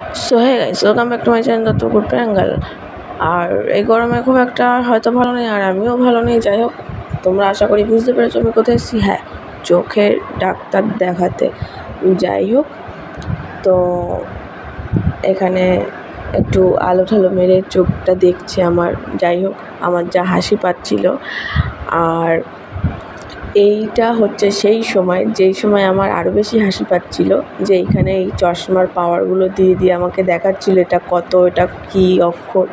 So hey guys welcome back to my channel Duttapur প্যাঙ্গাল আর এই গরমে খুব একটা হয়তো ভালো নেই, আর আমিও ভালো নেই, যাই হোক। তোমরা আশা করি বুঝতে পেরেছ আমি কোথায় এসেছি। হ্যাঁ চোখের ডাক্তার দেখাতে যাই হোক। তো, এখানে একটু আলো ঠালো মেরে চোখটা দেখছে আমার, যাই হোক, আমার যা হাসি পাচ্ছিল। আর এইটা হচ্ছে সেই সময়, যেই সময় আমার আরও বেশি হাসি পাচ্ছিল, যে এইখানে এই চশমার পাওয়ারগুলো দিয়ে দিয়ে আমাকে দেখাচ্ছিল এটা কত, এটা কী অক্ষর।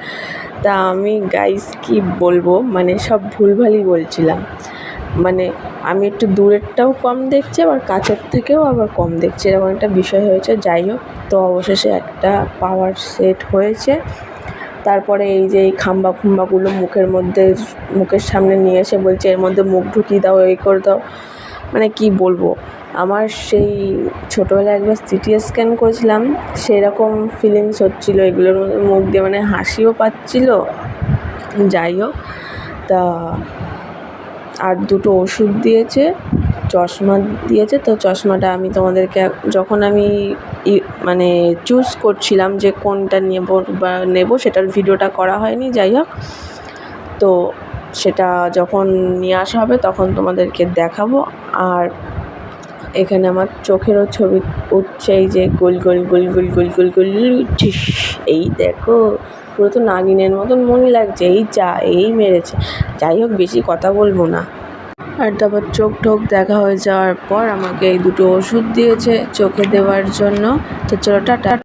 তা আমি গাইস কি বলব? মানে সব ভুলভালই বলছিলাম। মানে আমি একটু দূরেরটাও কম দেখছি, আবার কাছের থেকেও আবার কম দেখছি। এরকম একটা বিষয় হয়েছে। যাই হোক, তো অবশেষে একটা পাওয়ার সেট হয়েছে। তারপরে এই যে এই খাম্বা খুম্বাগুলো মুখের মধ্যে, মুখের সামনে নিয়ে এসে বলছে, এর মধ্যে মুখ ঢুকিয়ে দাও এই করে দাও। মানে কি বলব? আমার সেই ছোটোবেলায় একবার সিটি স্ক্যান করেছিলাম, সেরকম ফিলিংস হচ্ছিল। এগুলোর মধ্যে মুখ দিয়ে মানে হাসিও পাচ্ছিলো। যাই হোক, তা আর দুটো ওষুধ দিয়েছে। চশমা দিয়েছে, তো চশমাটা আমি তোমাদেরকে যখন আমি ই মানে চুজ করছিলাম যে কোনটা নেব বা নেব, সেটার ভিডিওটা করা হয়নি, যাই হোক। তো সেটা যখন নিয়ে আসা হবে, তখন তোমাদেরকে দেখাবো। আর এখানে আমার চোখেরও ছবি উঠছে, এই যে গোল গোল গোল গোল গোল গোল গোল ঝিস এই দেখো, পুরো তো নাগিনের মতন মনে লাগছে, এই যা, এই মেরেছে। যাই হোক, বেশি কথা বলব না। আর তারপর চোখ ঠোক দেখা হয়ে যাওয়ার পর আমাকে এই দুটো ওষুধ দিয়েছে চোখে দেওয়ার জন্য। তো চলো টাটা।